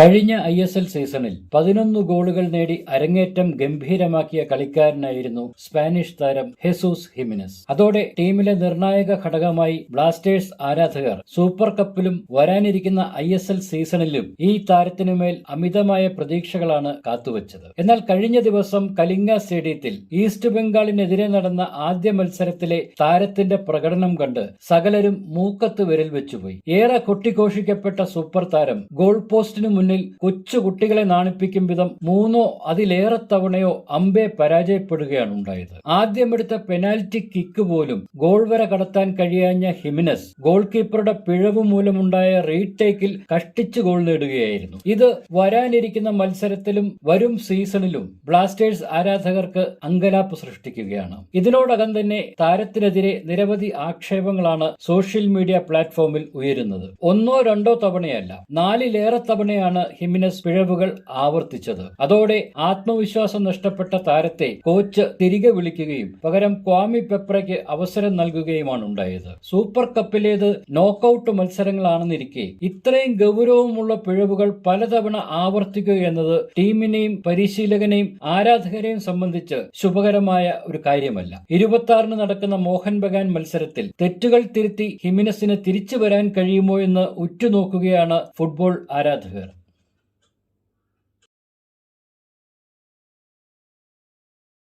കഴിഞ്ഞ I S L സീസണിൽ പതിനൊന്ന് ഗോളുകൾ നേടി അരങ്ങേറ്റം ഗംഭീരമാക്കിയ കളിക്കാരനായിരുന്നു സ്പാനിഷ് താരം ഹെസൂസ് ഹിമിനസ്. അതോടെ ടീമിലെ നിർണായക ഘടകമായി ബ്ലാസ്റ്റേഴ്സ് ആരാധകർ സൂപ്പർ കപ്പിലും വരാനിരിക്കുന്ന ഐ എസ് എൽ സീസണിലും ഈ താരത്തിനുമേൽ അമിതമായ പ്രതീക്ഷകളാണ് കാത്തുവച്ചത്. എന്നാൽ കഴിഞ്ഞ ദിവസം കലിംഗ സ്റ്റേഡിയത്തിൽ ഈസ്റ്റ് ബംഗാളിനെതിരെ നടന്ന ആദ്യ മത്സരത്തിലെ താരത്തിന്റെ പ്രകടനം കണ്ട് സകലരും മൂക്കത്ത് വിരൽ വെച്ചുപോയി. ഏറെ കൊട്ടിഘോഷിക്കപ്പെട്ട സൂപ്പർ താരം ഗോൾ പോസ്റ്റിനു മുന്നിൽ കൊച്ചു കുട്ടികളെ നാണിപ്പിക്കും വിധം മൂന്നോ അതിലേറെ തവണയോ അമ്പെ പരാജയപ്പെടുകയാണ് ഉണ്ടായത്. ആദ്യമെടുത്ത പെനാൽറ്റി കിക്ക് പോലും ഗോൾ വരെ കടത്താൻ കഴിയാഞ്ഞ ഹിമിനസ് ഗോൾ കീപ്പറുടെ പിഴവ് മൂലമുണ്ടായ റീടേക്കിൽ കഷ്ടിച്ച് ഗോൾ നേടുകയായിരുന്നു. ഇത് വരാനിരിക്കുന്ന മത്സരത്തിലും വരും സീസണിലും ബ്ലാസ്റ്റേഴ്സ് ആരാധകർക്ക് അങ്കലാപ്പ് സൃഷ്ടിക്കുകയാണ്. ഇതിനോടകം തന്നെ താരത്തിനെതിരെ നിരവധി ആക്ഷേപങ്ങളാണ് സോഷ്യൽ മീഡിയ പ്ലാറ്റ്ഫോമിൽ ഉയരുന്നത്. ഒന്നോ രണ്ടോ തവണയല്ല നാലിലേറെ തവണയാണ് ഹിമിനസ് പിഴവുകൾ ആവർത്തിച്ചത്. അതോടെ ആത്മവിശ്വാസം നഷ്ടപ്പെട്ട താരത്തെ കോച്ച് തിരികെ വിളിക്കുകയും പകരം ക്വാമി പെപ്രയ്ക്ക് അവസരം നൽകുകയുമാണ് ഉണ്ടായത് സൂപ്പർ കപ്പിലേത് നോക്കൌട്ട് മത്സരങ്ങളാണെന്നിരിക്കെ ഇത്രയും ഗൗരവമുള്ള പിഴവുകൾ പലതവണ ആവർത്തിക്കുക എന്നത് ടീമിനെയും പരിശീലകനെയും ആരാധകരെയും സംബന്ധിച്ച് ശുഭകരമായ ഒരു കാര്യമല്ല. ഇരുപത്തി ആറിന് നടക്കുന്ന മോഹൻ ബഗാൻ മത്സരത്തിൽ തെറ്റുകൾ തിരുത്തി ഹിമിനസിന് തിരിച്ചു വരാൻ കഴിയുമോ എന്ന് ഉറ്റുനോക്കുകയാണ് ഫുട്ബോൾ ആരാധകർ.